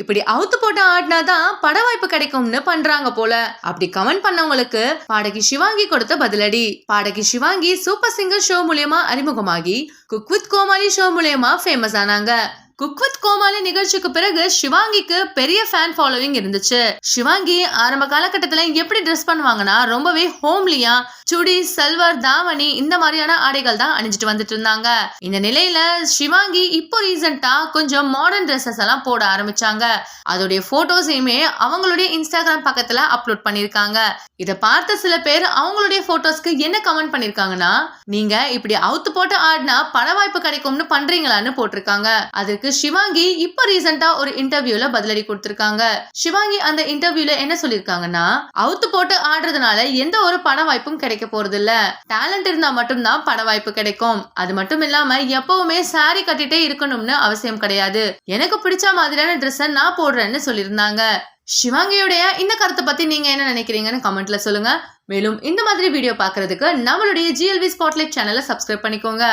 இப்படி அவுத்து போட்டு ஆடினாதான் பட வாய்ப்பு கிடைக்கும்னு பண்றாங்க போல. அப்படி கமெண்ட் பண்ணவங்களுக்கு பாடகி சிவாங்கி கொடுத்த பதிலடி. பாடகி சிவாங்கி சூப்பர் சிங்கர் ஷோ மூலியமா அறிமுகமாகி குக் வித் கோமாளி ஷோ மூலியமா ஃபேமஸ் ஆனாங்க. குக் வித் கோமாளி நிகழ்ச்சிக்கு பிறகு சிவாங்கிக்கு பெரிய ஃபேன் ஃபாலோவிங் இருந்துச்சு. சிவாங்கி ஆரம்ப காலகட்டத்தில் எப்படி ட்ரெஸ் பண்ணுவாங்கன்னா ரொம்பவே ஹோம்லியா சுடி சல்வார் தாவணி இந்த மாதிரியான ஆடைகள் தான் அணிஞ்சிட்டு வந்துட்டு இருந்தாங்க. இந்த நிலையில சிவாங்கி இப்போ ரீசெண்டா கொஞ்சம் மாடர்ன் ட்ரெஸ்ஸஸ் எல்லாம் போட ஆரம்பிச்சாங்க. அதோடைய போட்டோஸையுமே அவங்களுடைய இன்ஸ்டாகிராம் பக்கத்துல அப்லோட் பண்ணிருக்காங்க இதை பார்த்த சில பேர் அவங்களுடைய போட்டோஸ்க்கு என்ன கமெண்ட் பண்ணிருக்காங்கன்னா நீங்க இப்படி அவுத்து போட்டு ஆடினா பண வாய்ப்பு கிடைக்கும்னு பண்றீங்களான்னு போட்டிருக்காங்க. அதுக்கு சிவாங்கி இப்போ ரீசெண்டா ஒரு இன்டர்வியூல பதிலடி கொடுத்திருக்காங்க. சிவாங்கி அந்த இன்டர்வியூல என்ன சொல்லிருக்காங்கன்னா அவுத்து போட்டு ஆடுறதுனால எந்த ஒரு பட வாய்ப்பும் கிடைக்க போறது இல்ல டேலண்ட் இருந்தா மட்டும்தான் பட வாய்ப்பு கிடைக்கும். அது மட்டும் இல்லாம எப்பவுமே சாரி கட்டிட்டே இருக்கணும்னு அவசியம் கிடையாது. எனக்கு பிடிச்ச மாதிரியான ட்ரெஸ்ஸை நான் போடுறேன்னு சொல்லியிருந்தாங்க. சிவாங்கியுடைய இந்த கருத்தை பத்தி நீங்க என்ன நினைக்கிறீங்கன்னு கமெண்ட்ல சொல்லுங்க. மேலும் இந்த மாதிரி வீடியோ பாக்குறதுக்கு நம்மளுடைய ஜிஎல்வி ஸ்பாட்லைட் சேனலை சப்ஸ்கிரைப் பண்ணிக்கோங்க.